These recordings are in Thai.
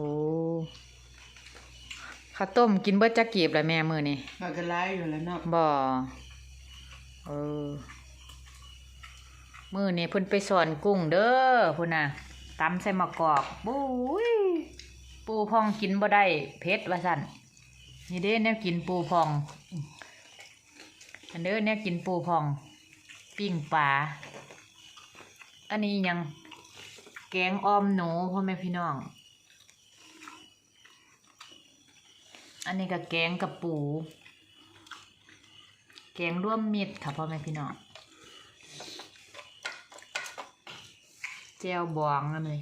อ้ข้าวต้มกินเบิดจักกีบแล้วแม่มื้อนี้มันก็ไล่อยู่แล้วเนาะบ่เออมื้อนี้เพิ่นไปสอนกุ้งเด้อพุ่นน่ะตำใส่มะกอกบุ้ยปูพองกินบ่ได้เผ็ดว่าซั่นนี่เด้แนวกินปูพองอันเด้อแนวกินปูพอง ปิ้งปลาอันนี้หยังแกงออมหนูพ่อแม่พี่น้อง อันนี้ก็แกงกับปู แกงร่วมมิตรค่ะพ่อแม่พี่น้องแจวบองอันเลย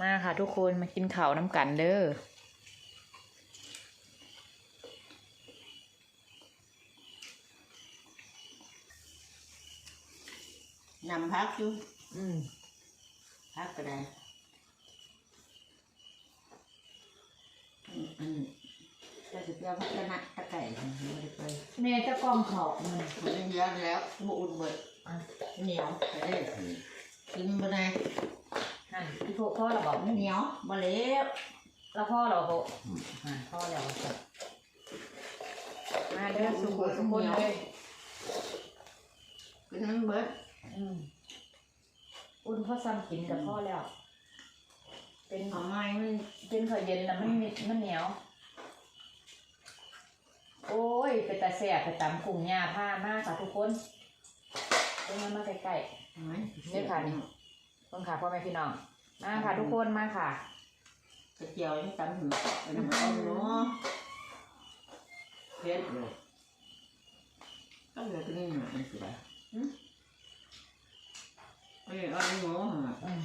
มาค่ะทุกคนมากินข้าวน้ำกันเด้อนำพักอยู่ อืมพักก็ได้ อืมอันนี้จะสิเปียวพักกะนะตะไก่ไม่ได้ไปแม่จะกล้องเขามันมันเยอะแล้วหมูอุ่นเบิดอะเหนียวไปได้กินบ่ได้นั่นพี่พวกพ่อเราบอกเหนียวบ่เล็บแล้วพ่อเราเขาอ่าพ่อเราก็มาเด้อสุขุสุขุนเลยกินมันเบิดอืมอุ่นพ่อซ้ำกินกับพ่อแล้ว เป็นเอาไม้มันเป็นข้าวเย็นแล้วมันมีมันเหนียว โอ้ยไปตาแสบไปตำกุ้งยาผ้ามากค่ะทุกคนเป็นมามาใกล้เอาไม้นี่ค่ะนี่ๆต้นค่ะพ่อแม่พี่น้องมาค่ะทุกคนมาค่ะกระเจียวนี่ตำถึงเป็นน้ำต้มเนาะเผ็ดเลยก็เหลือตัวนี้หน่อยมันสิได้อืมเอ้ยเอาหมูหาอืม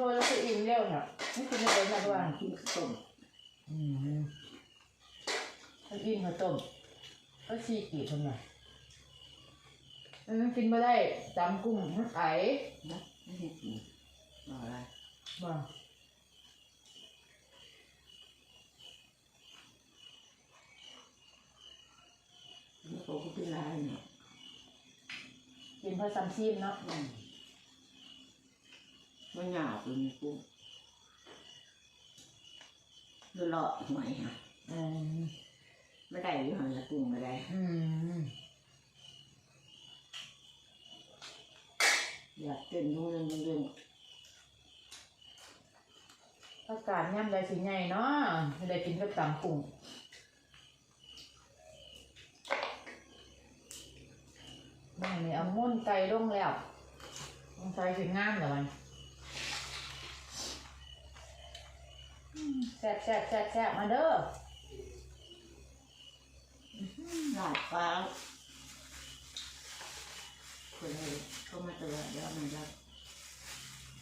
ทุกคนแล้วคืออิ่มเร็วเนาะนี่คือไม่เป็นนะด้วยกินข้าวต้มอืมมันอิ่มข้าวต้มก็ชีกี่คนหน่อยมันกินไม่ได้จำกุ้งทั้งไอนะไม่ได้กินเอาอะไรบ่นี่เขาก็เป็นลายเนาะกินเพื่อซ้ำซีมเนาะอื มันหยาบเลยนี่กุ้งดูเลาะหน่อยฮะอืมไม่ได้อยู่หันละกุ้งไม่ได้อืมอยากเต้นดูนั่นเรื่องอากาศย่ำใดสิใหญ่เนาะไม่ได้กินกับตำกุ้งนี่เอามุ่นไก่ลงแล้วลงใส่ถึงงามเหรอมันอืม แซ่บแซ่บแซ่บแซ่บมาเด้อหลาดฟ้าคนเลยเข้ามาตลอดแล้วมันรัก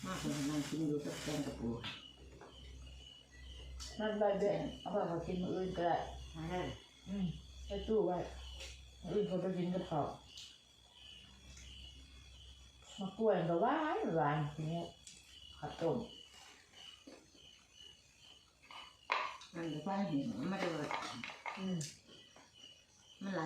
มากเลยมันกินอยู่กับแกงกับปูนั่นใบเบนเอาไปมากินมื้ออื่นก็ได้มาได้อืมไปตู้ไว้มื้ออื่นเขาไปกินกับเขาวมากล้วยก็หวานหวานทีนี้ข้าวต้ม มันจะฟ้าเห็นไม่ได้เลยอืมมันไหล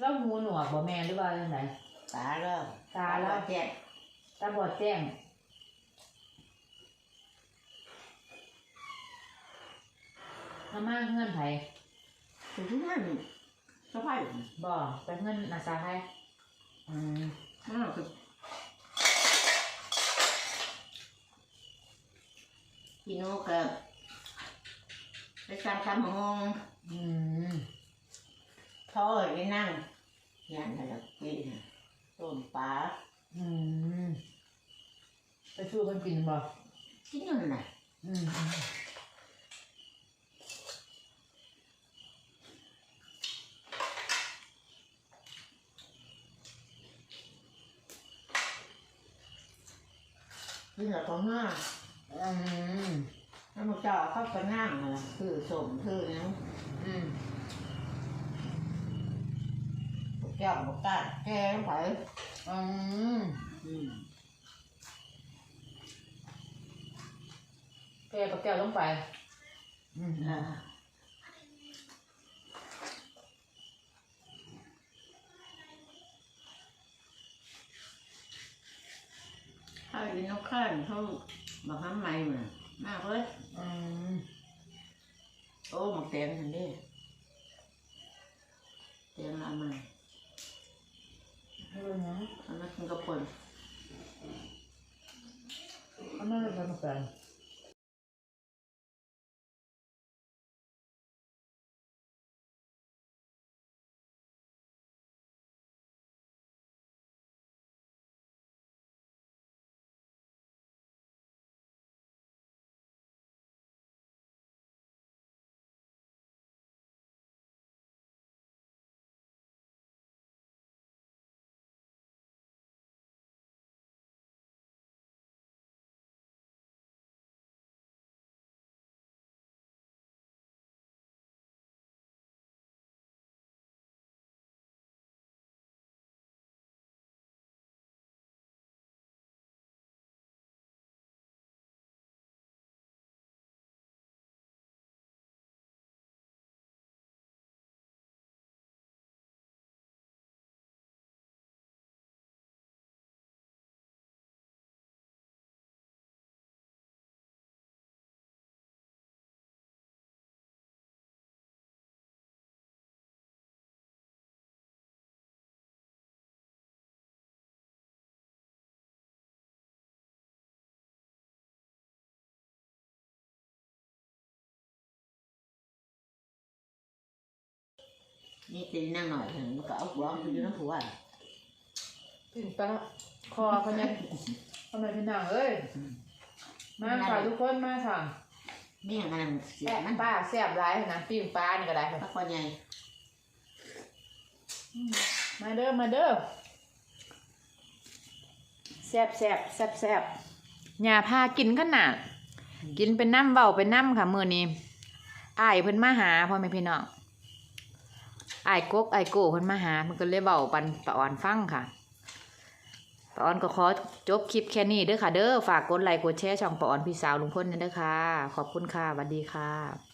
แล้วหูหนวกบ่แม่หรือว่าจังไดตาแล้วตาแล้วแจ๊กตาบอดแจ้งมามาเงื่อนไผถึงที่นั่นสะพายบ่ไปเงื่อนนาซาไผอืมนั่นคือพี่โนกับไปสั่งทำมงอืม พ่อไปนั่งยันอะไรกินต้มปลาอืมไปสู้กันกินบ่กินนั่นน่ะอืมอืมกินแล้วก็ง่าอืมแล้วมันจะเข้าไปนั่งอะไรคือสมคือหยังอืม แก้วบอกก้าแก้วไปอืมอืมแกกับแก้วลงไปอืมอ่าถ้ากินนกข้านเขาบอกทำไมมันมากเลยอืมโอ้หมกแตงทันดิแตงละมัน ให้เบิ่งนะอัน นั้นกินกับคนเอามาเลยกันกันนี่ตีนั่งหน่อยถึงมันก็เอาหัวมันอยู่น้ำผัวถึงปะคอเขาเนี่ยทำไมพี่นางเอ้ย มาค่ะทุกคนมาค่ะนี่อย่างนั้นเสียแซ่บมันป้าแซ่บร้ายนะปิ้งปลานี่ก็ได้ค่ะพักคนใหญ่มาเด้อมาเด้อแซ่บแซ่บแซ่บแซ่บอย่าพากินขนาดกินเป็นน้ำเบาเป็นน้ำค่ะมื้อนี้อ้ายเพิ่นมาหาพ่อแม่พี่น้อง ไอ้กกไอ้โกเพิ่นมาหามันก็เลยเบาปันปะอ่อนฟังค่ะปะอ่อนก็ขอจบคลิปแค่นี้เด้อค่ะ เด้อฝากกดไลค์กดแชร์ช่องปะอ่อนพี่สาวลุงพลนั่นเด้อค่ะ ขอบคุณค่ะสวัสดีค่ะ